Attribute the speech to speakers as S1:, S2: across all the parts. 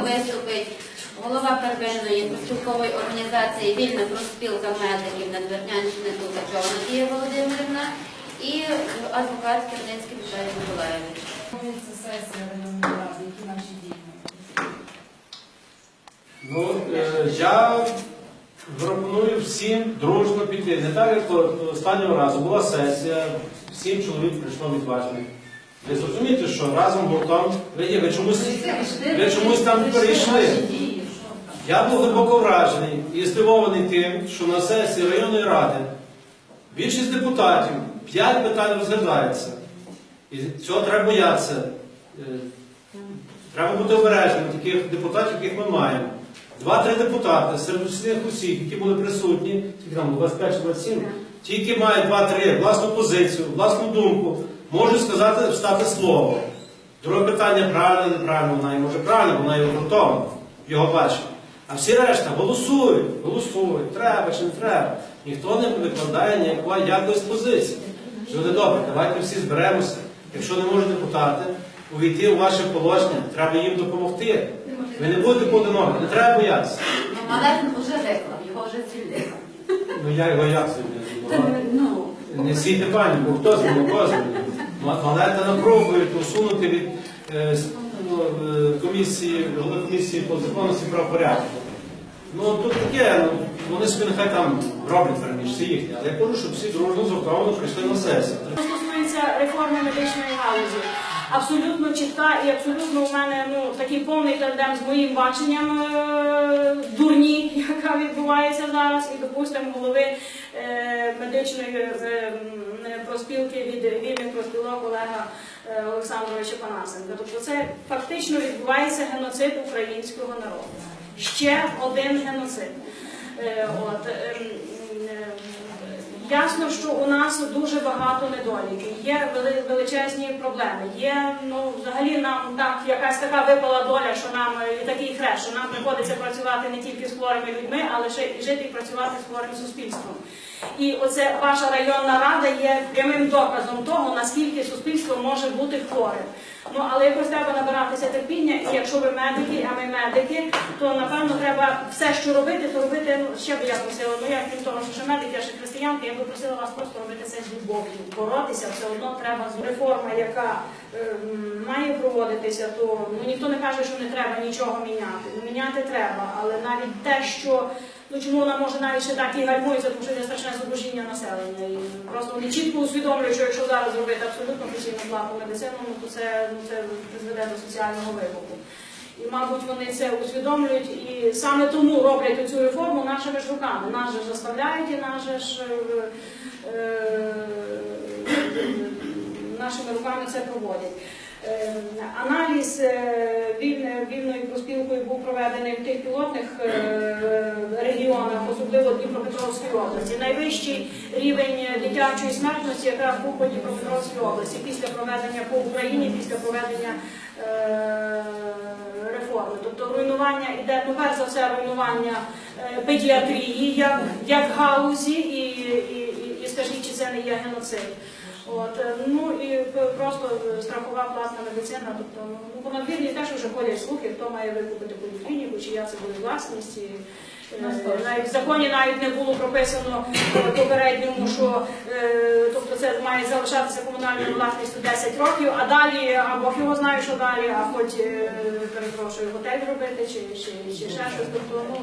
S1: виступить голова первинної профспілкової організації Вільна профспілка медиків Надвірнянщини Тухачова Надія Володимирівна і адвокат Кернинський Віталій Миколаєвич.
S2: Це сесія районної ради, які наші дії.
S3: Ну, е, я пропоную всім дружно піти. Не так, як останнього разу була сесія, сім чоловік прийшло відважних. Ви зрозумієте, що разом гуртом ви, є, ви чомусь, ви чомусь там перейшли. Я був глибоко вражений і здивований тим, що на сесії районної ради більшість депутатів, п'ять питань розглядається. І цього треба боятися. Е, Треба бути обережним таких депутатів, яких ми маємо. Два-три депутати серед всіх усіх, які були присутні, скільки там 25-27, тільки мають два-три власну позицію, власну думку, можуть сказати, встати слово. Друге питання правильно, неправильно, вона і може правильно, вона і готова, його бачить. А всі решта голосують, голосують, треба чи не треба. Ніхто не викладає ніякої якоїсь позиції. Люди добре, давайте всі зберемося. Якщо не можуть депутати увійти у ваше положення, треба їм допомогти. Ви не будете поодинокі, не треба боятися.
S1: Ну, вже виклав, його вже звільнили.
S3: Ну я його як собі
S1: Ну,
S3: не сійте паніку, хто з ним кожен. Малета напробують усунути від е, ну, е, комісії, голови комісії по законності правопорядку. Ну тут таке, ну, вони собі нехай там роблять верніше, це їхнє. Але я кажу, щоб всі дружно згуртовано прийшли на сесію.
S4: Що стосується реформи медичної галузі, абсолютно чітка і абсолютно у мене ну такий повний тандем з моїм баченням е, дурні, яка відбувається зараз, і допустимо голови е, медичної е, проспілки від вільних проспілок Олега Олександровича Панасенка. Тобто це фактично відбувається геноцид українського народу. Ще один геноцид. От, ем, Ясно, що у нас дуже багато недоліків, є величезні проблеми. Є ну взагалі нам так якась така випала доля, що нам е, і такий хрест, що нам приходиться працювати не тільки з хворими людьми, але ще і жити і працювати з хворим суспільством. І оце ваша районна рада є прямим доказом того, наскільки суспільство може бути хворим. Ну але якось треба набиратися терпіння, і якщо ви медики, а ми медики, то напевно треба все, що робити, то робити ну, ще б я просила. Ну я крім того, що ще медики, я ще християнки, я би просила вас просто робити це з любов'ю. Боротися все одно треба з реформа, яка ем, має проводитися, то ну ніхто не каже, що не треба нічого міняти. Ну міняти треба, але навіть те, що Ну чому вона може навіть ще так і гальмується, тому що є страшне зубожіння населення. І просто вони чітко усвідомлюють, що якщо зараз зробити абсолютно постійну платну медицину, ну, то це, ну, це призведе до соціального вибуху. І, мабуть, вони це усвідомлюють і саме тому роблять цю реформу нашими ж руками. Нас же заставляють і нас ж е, е, нашими руками це проводять. Е, Аналіз е, вільною проспілкою був проведений в тих пілотних е, особливо Дніпропетровської області. Найвищий рівень дитячої смертності якраз був по Дніпропетровській області після проведення по Україні, після проведення е, реформи. Тобто руйнування іде, ну перш за все, руйнування е, педіатрії як, як галузі, і, і, і, і скажіть, чи це не є геноцид. От, е, ну і просто е, страхова платна медицина, тобто ну, надвірні теж вже ходять слухи, хто має викупити поліклініку, чия це буде власність. І, е, навіть в законі навіть не було прописано е, попередньому, що е, тобто це має залишатися комунальною власністю 10 років, а далі або його знає, що далі, а хоч е, перепрошую, готель робити чи, чи, чи ще щось. Тобто, ну, е,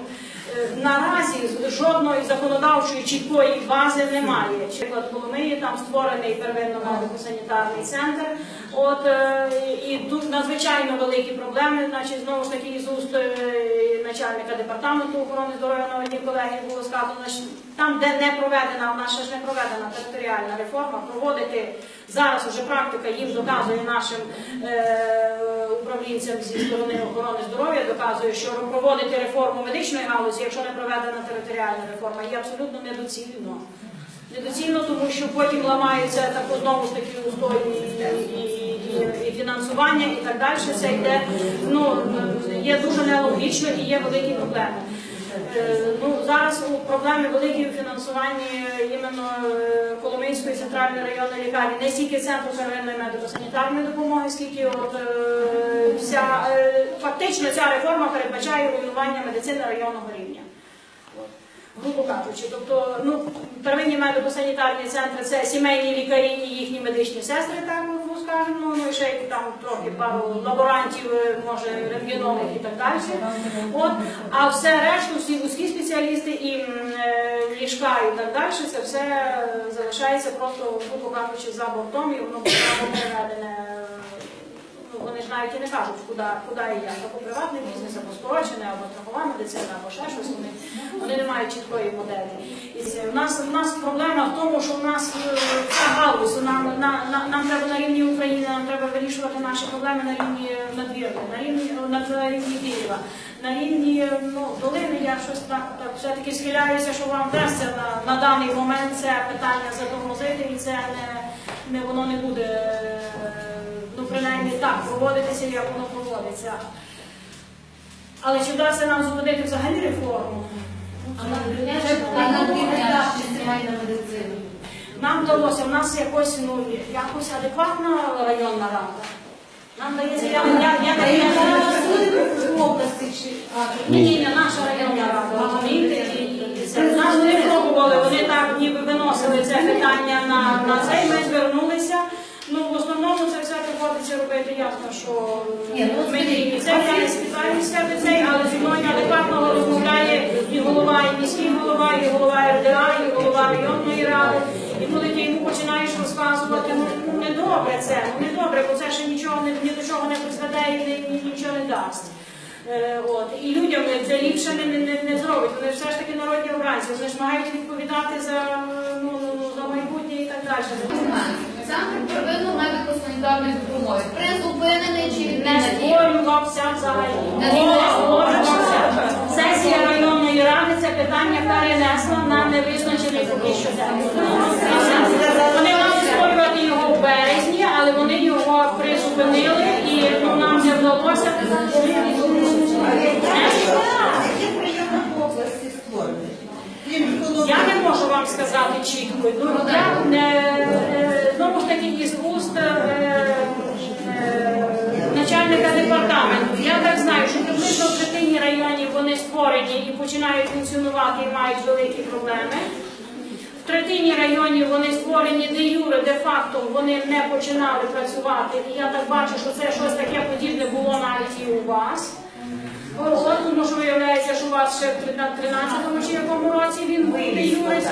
S4: наразі жодної законодавчої чіткої бази немає. Приклад Коломиї там створений первинно медико-санітарний центр. От е, і тут надзвичайно великі проблеми. Значить, знову ж таки, з уст е, начальника департаменту охорони здоров'я на одній колегії було сказано, що там, де не проведена, в нас ще ж не проведена територіальна реформа, проводити зараз уже практика їм доказує нашим е, управлінцям зі сторони охорони здоров'я, доказує, що проводити реформу медичної галузі, якщо не проведена територіальна реформа, є абсолютно недоцільно. Недоцільно, тому що потім ламаються так знову ж таки устої і, і, і, фінансування і так далі. Це йде, ну, є дуже нелогічно і є великі проблеми. Е, Ну, зараз проблеми великі у фінансуванні е, іменно е, Коломийської центральної районної лікарні, не стільки центру первинної медико-санітарної допомоги, скільки от, вся, фактично ця реформа передбачає руйнування медицини районного рівня. Грубо кажучи, тобто ну, первинні медико-санітарні центри це сімейні лікарі і їхні медичні сестри, так ну, скажемо, ну і ще там трохи пару лаборантів, е, може рентгенологів і так далі. От, а все решту, всі вузькі спеціалісти і е, ліжка і так далі, це все е, залишається просто, грубо кажучи, за бортом, і воно переведене. Ну, вони ж навіть і не кажуть, куди, куди і як, або приватний бізнес, або скорочене, або страхова медицина, або ще щось. Вони, вони не мають чіткої моделі. І в, нас, в нас проблема в тому, що в нас е, ця галузь, нам, на, на, нам треба на рівні України, нам треба вирішувати наші проблеми на рівні надвірної, на рівні, на, рівні Києва. На рівні ну, долини я щось так, так все-таки схиляюся, що вам вдасться на, на даний момент це питання затормозити, і це не, не воно не буде. е, ну, принаймні так проводитися, як воно проводиться. Але чи вдасться нам зупинити взагалі реформу?
S2: А на дві редакції сімейна медицина.
S4: Нам вдалося, в нас якось ну, якось адекватна районна рада. Нам дається, я,
S2: а,
S4: ні, ні, наша районна рада, розумієте. Нас не пробували, вони так ніби виносили це питання на, на цей, ми звернулися. Ну, в основному це все приходиться робити ясно, що
S2: Ні, ну,
S4: ми не це, я не спитаюся до цей, але зі мною адекватно розмовляє і голова, і міський голова, і голова РДА, і голова районної ради. І коли ти йому починаєш розказувати, ну ну, недобре це, ну недобре, бо це ще нічого не ні до чого не призведе і ні- ні- нічого не дасть. Е, От. І людям це ліпше не, не, не, не зробить. Вони ж все ж таки народні обранці, вони ж мають відповідати за, ну, ну, ну, за майбутнє і так далі.
S5: Центр первинної медико-санітарної допомоги призупинений чи
S4: Не створювався взагалі.
S5: Не
S4: Не створювався. Це питання перенесла на невизначений поки що. Вони мали створювати його в березні, але вони його призупинили і нам не вдалося. Я не можу вам сказати чітко. Ну, я, е, знову ж таки, із уст е, е, начальника департаменту. Я так знаю, що приблизно в третині районів вони створені і починають функціонувати і мають великі проблеми. В третині районів вони створені де юре, де факто вони не починали працювати. І я так бачу, що це щось таке подібне було навіть і у вас. От, тому що виявляється, що у вас ще в 13-му чи якому році він вийде Юрис.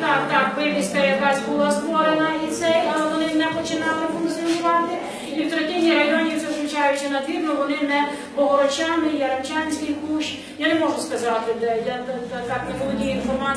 S4: Так, так, вивіска якась була створена і цей, але вони не починали функціонувати. І в третині районів, це включаючи надвірну, вони не Богорочани, Яремчанський кущ. Я не можу сказати, де я та- та- так не володію інформацією.